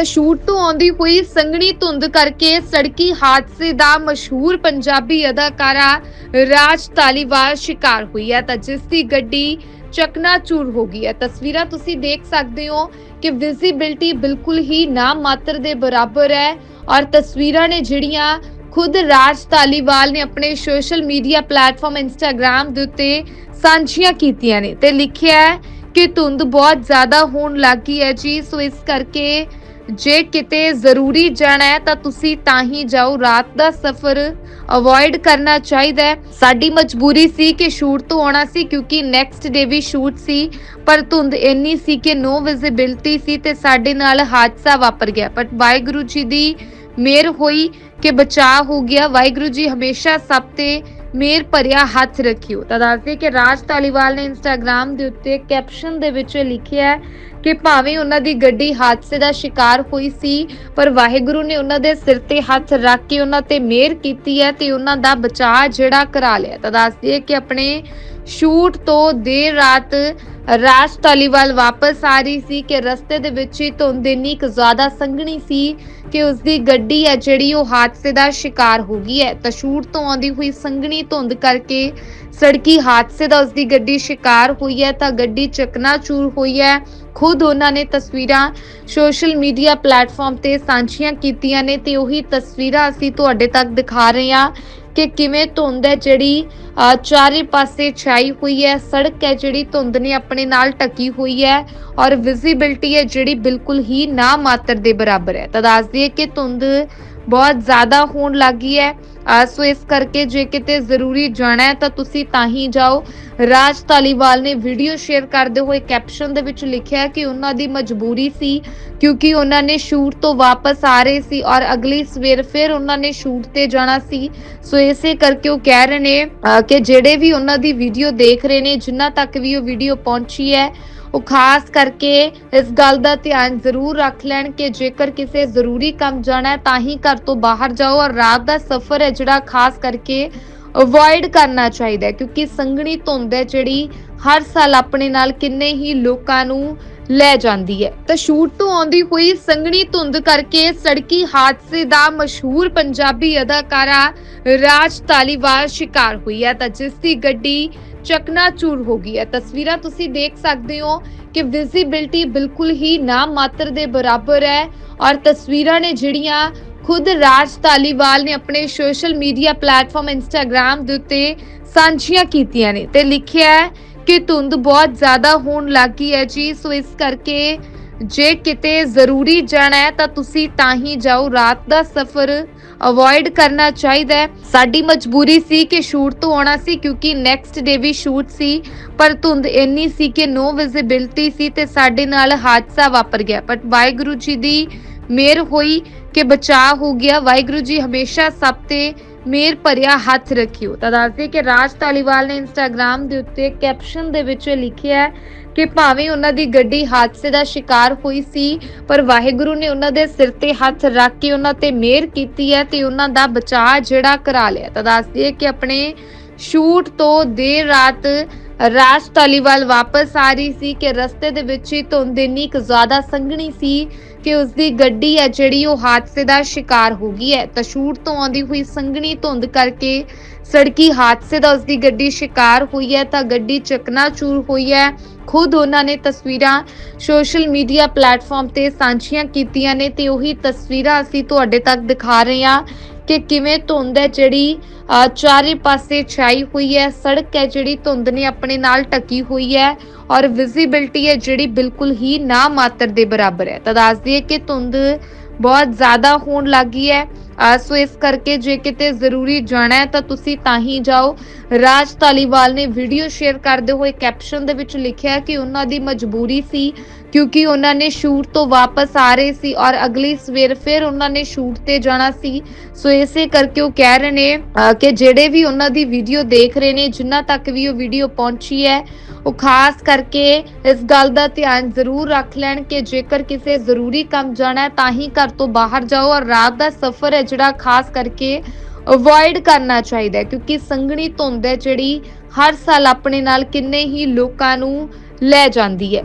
ਤਾਂ ਸ਼ੂਟ ਤੋਂ ਆਉਂਦੀ ਹੋਈ ਸੰਘਣੀ ਧੁੰਦ ਕਰਕੇ ਸੜਕੀ ਹਾਦਸੇ ਦਾ ਮਸ਼ਹੂਰ ਪੰਜਾਬੀ ਅਦਾਕਾਰਾ ਰਾਜ ਧਾਲੀਵਾਲ ਸ਼ਿਕਾਰ ਹੋਈ ਹੈ ਤਾਂ ਜਿਸ ਦੀ ਗੱਡੀ ਚਕਨਾਚੂਰ ਹੋ ਗਈ ਹੈ। ਤਸਵੀਰਾਂ ਤੁਸੀਂ ਦੇਖ ਸਕਦੇ ਹੋ ਕਿ ਵਿਜ਼ਿਬਿਲਟੀ ਬਿਲਕੁਲ ਹੀ ਨਾ ਮਾਤਰ ਦੇ ਬਰਾਬਰ ਹੈ ਔਰ ਤਸਵੀਰਾਂ ਨੇ ਜਿਹੜੀਆਂ ਖੁਦ ਰਾਜ ਧਾਲੀਵਾਲ ਨੇ ਆਪਣੇ ਸੋਸ਼ਲ ਮੀਡੀਆ ਪਲੇਟਫਾਰਮ ਇੰਸਟਾਗ੍ਰam ਦੇ ਉੱਤੇ ਸਾਂਝੀਆਂ ਕੀਤੀਆਂ ਨੇ ਤੇ ਲਿਖਿਆ ਹੈ ਕਿ ਧੁੰਦ ਬਹੁਤ ਜ਼ਿਆਦਾ ਹੋਣ ਲੱਗੀ ਹੈ ਜੀ। ਸੋ ਇਸ ਕਰਕੇ ਜੇ ਕਿਤੇ ਜ਼ਰੂਰੀ ਜਾਣਾ ਹੈ, ਤਾਂ ਤੁਸੀਂ ਤਾਂ ਹੀ ਜਾਓ। ਰਾਤ ਦਾ ਸਫ਼ਰ ਅਵੋਇਡ ਕਰਨਾ ਚਾਹੀਦਾ ਹੈ। ਸਾਡੀ ਮਜਬੂਰੀ ਸੀ ਕਿ ਸ਼ੂਟ ਤੋਂ ਆਉਣਾ ਸੀ, ਕਿਉਂਕਿ ਨੈਕਸਟ ਡੇ ਵੀ ਸ਼ੂਟ ਸੀ, ਪਰ ਧੁੰਦ ਇੰਨੀ ਸੀ ਕਿ ਨੋ ਵਿਜ਼ਿਬਿਲਟੀ ਸੀ ਤੇ ਸਾਡੇ ਨਾਲ ਹਾਦਸਾ ਵਾਪਰ ਗਿਆ। ਬਟ ਵਾਹਿਗੁਰੂ ਜੀ ਦੀ ਮਿਹਰ ਹੋਈ ਕਿ ਬਚਾਅ ਹੋ ਗਿਆ। ਵਾਹਿਗੁਰੂ ਜੀ ਹਮੇਸ਼ਾ ਸਭ ਤੇ ਮੇਰ ਭਰਿਆ ਹੱਥ ਰੱਖਿਓ। ਤਾਂ ਦੱਸਦੇ ਕਿ ਰਾਜ ਧਾਲੀਵਾਲ ਨੇ ਇੰਸਟਾਗ੍ਰam ਦੇ ਉੱਤੇ ਕੈਪਸ਼ਨ ਦੇ ਵਿੱਚ ਲਿਖਿਆ ਹੈ ਕਿ ਭਾਵੇਂ ਉਹਨਾਂ ਦੀ ਗੱਡੀ ਹਾਦਸੇ ਦਾ ਸ਼ਿਕਾਰ ਹੋਈ ਸੀ, ਪਰ ਵਾਹਿਗੁਰੂ ਨੇ ਉਹਨਾਂ ਦੇ ਸਿਰ ਤੇ ਹੱਥ ਰੱਖ ਕੇ ਉਹਨਾਂ ਤੇ ਮਿਹਰ ਕੀਤੀ ਹੈ ਤੇ ਉਹਨਾਂ ਦਾ ਬਚਾਅ ਜਿਹੜਾ ਕਰਾ ਲਿਆ। ਤਾਂ ਦੱਸਦੇ ਕਿ ਆਪਣੇ ਸ਼ੂਟ ਤੋਂ ਦੇਰ ਰਾਤ ਰਾਜ ਧਾਲੀਵਾਲ ਵਾਪਸ ਆ ਰਹੀ ਸੀ ਕਿ ਰਸਤੇ ਦੇ ਵਿੱਚ ਹੀ ਧੁੰਦ ਇੰਨੀ ਕੁ ਜ਼ਿਆਦਾ ਸੰਘਣੀ ਸੀ ਕਿ ਉਸ ਦੀ ਗੱਡੀ ਹੈ ਜਿਹੜੀ ਉਹ ਹਾਦਸੇ ਦਾ ਸ਼ਿਕਾਰ ਹੋ ਗਈ ਹੈ। ਤਾਂ ਸ਼ੂਟ ਤੋਂ ਆਉਂਦੀ ਹੋਈ ਸੰਘਣੀ ਧੁੰਦ ਕਰਕੇ ਸੜਕੀ ਹਾਦਸੇ ਦਾ ਉਸ ਦੀ ਗੱਡੀ ਸ਼ਿਕਾਰ ਹੋਈ ਹੈ ਤਾਂ ਗੱਡੀ ਚਕਨਾਚੂਰ ਹੋਈ ਹੈ। ਖੁਦ ਉਹਨਾਂ ਨੇ ਤਸਵੀਰਾਂ ਸੋਸ਼ਲ ਮੀਡੀਆ ਪਲੇਟਫਾਰਮ ਤੇ ਸਾਂਝੀਆਂ ਕੀਤੀਆਂ ਨੇ ਤੇ ਉਹੀ ਤਸਵੀਰਾਂ ਅਸੀਂ ਤੁਹਾਡੇ ਤੱਕ ਦਿਖਾ ਰਹੇ ਹਾਂ। ਕਿ ਕਿਵੇਂ ਧੁੰਦ ਹੈ ਜਿਹੜੀ ਅਹ ਚਾਰੇ ਪਾਸੇ ਛਾਈ ਹੋਈ ਹੈ, ਸੜਕ ਹੈ ਜਿਹੜੀ ਧੁੰਦ ਨੇ ਆਪਣੇ ਨਾਲ ਟਕੀ ਹੋਈ ਹੈ ਔਰ ਵਿਜ਼ਿਬਿਲਟੀ ਹੈ ਜਿਹੜੀ ਬਿਲਕੁਲ ਹੀ ਨਾ ਮਾਤਰ ਦੇ ਬਰਾਬਰ ਹੈ। ਤਾਂ ਦੱਸ ਦਈਏ ਕਿ ਧੁੰਦ ਬਹੁਤ ਜ਼ਿਆਦਾ ਹੋਣ ਲੱਗੀ ਹੈ। ਸੋ ਇਸ ਕਰਕੇ ਜੇ ਕਿਤੇ ਜ਼ਰੂਰੀ ਜਾਣਾ ਹੈ ਤਾਂ ਤੁਸੀਂ ਤਾਂ ਹੀ ਜਾਓ। ਰਾਜ ਧਾਲੀਵਾਲ ਨੇ ਵੀਡੀਓ ਸ਼ੇਅਰ ਕਰਦੇ ਹੋਏ ਕੈਪਸ਼ਨ ਦੇ ਵਿੱਚ ਲਿਖਿਆ ਕਿ ਉਹਨਾਂ ਦੀ ਮਜਬੂਰੀ ਸੀ ਕਿਉਂਕਿ ਉਹਨਾਂ ਨੇ ਸ਼ੂਟ ਤੋਂ ਵਾਪਸ ਆ ਰਹੇ ਸੀ ਔਰ ਅਗਲੀ ਸਵੇਰ ਫਿਰ ਉਹਨਾਂ ਨੇ ਸ਼ੂਟ ਤੇ ਜਾਣਾ ਸੀ। ਸੋ ਇਸੇ ਕਰਕੇ ਉਹ ਕਹਿ ਰਹੇ ਨੇ ਕਿ ਜਿਹੜੇ ਵੀ ਉਹਨਾਂ ਦੀ ਵੀਡੀਓ ਦੇਖ ਰਹੇ ਨੇ ਜਿਨ੍ਹਾਂ ਤੱਕ ਵੀ ਉਹ ਵੀਡੀਓ ਪਹੁੰਚੀ ਹੈ, ਉਹ ਖਾਸ ਕਰਕੇ ਇਸ ਗੱਲ ਦਾ ਧਿਆਨ ਜ਼ਰੂਰ ਰੱਖ ਲੈਣ ਕਿ ਜੇਕਰ ਕਿਸੇ ਜ਼ਰੂਰੀ ਕੰਮ ਜਾਣਾ ਹੈ ਤਾਂ ਹੀ ਘਰ ਤੋਂ ਬਾਹਰ ਜਾਓ ਔਰ ਰਾਤ ਦਾ ਸਫ਼ਰ ਹੈ ਜਿਹੜਾ ਖਾਸ ਕਰਕੇ ਅਵੋਇਡ ਕਰਨਾ ਚਾਹੀਦਾ ਹੈ, ਕਿਉਂਕਿ ਸੰਘਣੀ ਧੁੰਦ ਹੈ ਜਿਹੜੀ ਹਰ ਸਾਲ ਆਪਣੇ ਨਾਲ ਕਿੰਨੇ ਹੀ ਲੋਕਾਂ ਨੂੰ ਲੈ ਜਾਂਦੀ ਹੈ। ਤਾਂ ਸ਼ੂਟ ਤੋਂ ਆਉਂਦੀ ਹੋਈ ਸੰਘਣੀ ਧੁੰਦ ਕਰਕੇ ਸੜਕੀ ਹਾਦਸੇ ਦਾ ਮਸ਼ਹੂਰ ਪੰਜਾਬੀ ਅਦਾਕਾਰਾ ਰਾਜ ਤਾਲੀਵਾਲ ਸ਼ਿਕਾਰ ਹੋਈ ਹੈ। ਤਾਂ ਜਿਸ ਦੀ ਗੱਡੀ ਚਕਨਾਚੂਰ ਹੋ ਗਈ ਹੈ। ਤਸਵੀਰਾਂ ਤੁਸੀਂ ਦੇਖ ਸਕਦੇ ਹੋ ਕਿ ਵਿਜ਼ਿਬਿਲਟੀ ਬਿਲਕੁਲ ਹੀ ਨਾ ਮਾਤਰ ਦੇ ਬਰਾਬਰ ਹੈ ਔਰ ਤਸਵੀਰਾਂ ਨੇ ਜਿਹੜੀਆਂ ਖੁਦ ਰਾਜ ਧਾਲੀਵਾਲ ਨੇ ਆਪਣੇ ਸੋਸ਼ਲ ਮੀਡੀਆ ਪਲੇਟਫਾਰਮ ਇੰਸਟਾਗ੍ਰam ਦੇ ਉੱਤੇ ਸਾਂਝੀਆਂ ਕੀਤੀਆਂ ਨੇ ਤੇ ਲਿਖਿਆ ਹੈ ਕਿ ਧੁੰਦ ਬਹੁਤ ਜ਼ਿਆਦਾ ਹੋਣ ਲੱਗੀ ਹੈ ਜੀ। ਸੋ ਇਸ ਕਰਕੇ ਜੇ ਕਿਤੇ ਜ਼ਰੂਰੀ ਜਾਣਾ ਹੈ ਤਾਂ ਤੁਸੀਂ ਤਾਂ ਹੀ ਜਾਓ। ਰਾਤ ਦਾ ਸਫ਼ਰ ਅਵੋਇਡ ਕਰਨਾ ਚਾਹੀਦਾ ਹੈ। ਸਾਡੀ ਮਜਬੂਰੀ ਸੀ ਕਿ ਸ਼ੂਟ ਤੋਂ ਆਉਣਾ ਸੀ ਕਿਉਂਕਿ ਨੈਕਸਟ ਡੇ ਵੀ ਸ਼ੂਟ ਸੀ, ਪਰ ਧੁੰਦ ਇੰਨੀ ਸੀ ਕਿ ਨੋ ਵਿਜ਼ਿਬਿਲਟੀ ਸੀ ਤੇ ਸਾਡੇ ਨਾਲ ਹਾਦਸਾ ਵਾਪਰ ਗਿਆ। ਬਟ ਵਾਹਿਗੁਰੂ ਜੀ ਦੀ ਮਿਹਰ ਹੋਈ ਕਿ ਬਚਾਅ ਹੋ ਗਿਆ। ਵਾਹਿਗੁਰੂ ਜੀ ਹਮੇਸ਼ਾ ਸਭ ਤੇ ਮੇਰ ਭਰਿਆ ਹੱਥ ਰੱਖਿਓ। ਤਾਂ ਦੱਸਦੇ ਕਿ ਰਾਜ ਧਾਲੀਵਾਲ ਨੇ ਇੰਸਟਾਗ੍ਰam ਦੇ ਉੱਤੇ ਕੈਪਸ਼ਨ ਦੇ ਵਿੱਚ ਲਿਖਿਆ ਹੈ ਕਿ ਭਾਵੇਂ ਉਹਨਾਂ ਦੀ ਗੱਡੀ ਹਾਦਸੇ ਦਾ ਸ਼ਿਕਾਰ ਹੋਈ ਸੀ, ਪਰ ਵਾਹਿਗੁਰੂ ਨੇ ਉਹਨਾਂ ਦੇ ਸਿਰ ਤੇ ਹੱਥ ਰੱਖ ਕੇ ਉਹਨਾਂ ਤੇ ਮਿਹਰ ਕੀਤੀ ਹੈ ਤੇ ਉਹਨਾਂ ਦਾ ਬਚਾਅ ਜਿਹੜਾ ਕਰਾ ਲਿਆ। ਤਾਂ ਦੱਸਦੇ ਕਿ ਆਪਣੇ ਸ਼ੂਟ ਤੋਂ ਦੇਰ ਰਾਤ ਰਾਜ ਧਾਲੀਵਾਲ ਵਾਪਸ ਆ ਰਹੀ ਸੀ ਕਿ ਰਸਤੇ ਦੇ ਵਿੱਚ ਹੀ ਧੁੰਦ ਇੰਨੀ ਕੁ ਜ਼ਿਆਦਾ ਸੰਘਣੀ ਸੀ ਕਿ ਉਸ ਦੀ ਗੱਡੀ ਹੈ ਜਿਹੜੀ ਉਹ ਹਾਦਸੇ ਦਾ ਸ਼ਿਕਾਰ ਹੋ ਗਈ ਹੈ। ਤਾਂ ਤੋਂ ਆਉਂਦੀ ਹੋਈ ਸੰਘਣੀ ਧੁੰਦ ਕਰਕੇ ਸੜਕੀ ਹਾਦਸੇ ਦਾ ਉਸ ਦੀ ਗੱਡੀ ਸ਼ਿਕਾਰ ਹੋਈ ਹੈ ਤਾਂ ਗੱਡੀ ਚਕਨਾਚੂਰ ਹੋਈ ਹੈ। ਖੁਦ ਉਹਨਾਂ ਨੇ ਤਸਵੀਰਾਂ ਸੋਸ਼ਲ ਮੀਡੀਆ ਪਲੇਟਫਾਰਮ ਤੇ ਸਾਂਝੀਆਂ ਕੀਤੀਆਂ ਨੇ ਤੇ ਉਹੀ ਤਸਵੀਰਾਂ ਅਸੀਂ ਤੁਹਾਡੇ ਤੱਕ ਦਿਖਾ ਰਹੇ ਹਾਂ। ਕਿ ਕਿਵੇਂ ਧੁੰਦ ਹੈ ਜਿਹੜੀ ਅਹ ਚਾਰੇ ਪਾਸੇ ਛਾਈ ਹੋਈ ਹੈ, ਸੜਕ ਹੈ ਜਿਹੜੀ ਧੁੰਦ ਨੇ ਆਪਣੇ ਨਾਲ ਟਕੀ ਹੋਈ ਹੈ ਔਰ ਵਿਜ਼ਿਬਿਲਟੀ ਹੈ ਜਿਹੜੀ ਬਿਲਕੁਲ ਹੀ ਨਾ ਮਾਤਰ ਦੇ ਬਰਾਬਰ ਹੈ। ਤਾਂ ਦੱਸ ਦਈਏ ਕਿ ਧੁੰਦ ਬਹੁਤ ਜ਼ਿਆਦਾ ਹੋਣ ਲੱਗੀ ਹੈ। ਸੋ ਇਸ ਕਰਕੇ ਜੇ ਕਿਤੇ ਜ਼ਰੂਰੀ ਜਾਣਾ ਹੈ, ਤਾਂ ਤੁਸੀਂ ਤਾਂ ਹੀ ਜਾਓ। ਰਾਜ ਧਾਲੀਵਾਲ ਨੇ ਵੀਡੀਓ ਸ਼ੇਅਰ ਕਰਦੇ ਹੋਏ ਕੈਪਸ਼ਨ ਦੇ ਵਿੱਚ ਲਿਖਿਆ ਕਿ ਉਹਨਾਂ ਦੀ ਮਜਬੂਰੀ ਸੀ, ਕਿਉਂਕਿ ਉਹਨਾਂ ਨੇ ਸ਼ੂਟ ਤੋਂ ਵਾਪਸ ਆ ਰਹੇ ਸੀ ਔਰ ਅਗਲੀ ਸਵੇਰ ਫਿਰ ਉਹਨਾਂ ਨੇ ਸ਼ੂਟ ਤੇ ਜਾਣਾ ਸੀ। ਸੋ ਇਸੇ ਕਰਕੇ ਉਹ ਕਹਿ ਰਹੇ ਨੇ ਕਿ ਜਿਹੜੇ ਵੀ ਉਹਨਾਂ ਦੀ ਵੀਡੀਓ ਦੇਖ ਰਹੇ ਨੇ ਜਿਨ੍ਹਾਂ ਤੱਕ ਵੀ ਉਹ ਵੀਡੀਓ ਪਹੁੰਚੀ ਹੈ, ਉਹ ਖਾਸ ਕਰਕੇ ਇਸ ਗੱਲ ਦਾ ਧਿਆਨ ਜ਼ਰੂਰ ਰੱਖ ਲੈਣ ਕਿ ਜੇਕਰ ਕਿਸੇ ਜ਼ਰੂਰੀ ਕੰਮ ਜਾਣਾ ਹੈ, ਤਾਂ ਹੀ ਘਰ ਤੋਂ ਬਾਹਰ ਜਾਓ ਔਰ ਰਾਤ ਦਾ ਸਫ਼ਰ ਹੈ ਜਿਹੜਾ ਖਾਸ ਕਰਕੇ ਅਵੋਇਡ ਕਰਨਾ ਚਾਹੀਦਾ ਹੈ, ਕਿਉਂਕਿ ਸੰਘਣੀ ਧੁੰਦ ਹੈ ਜਿਹੜੀ ਹਰ ਸਾਲ ਆਪਣੇ ਨਾਲ ਕਿੰਨੇ ਹੀ ਲੋਕਾਂ ਨੂੰ ਲੈ ਜਾਂਦੀ ਹੈ।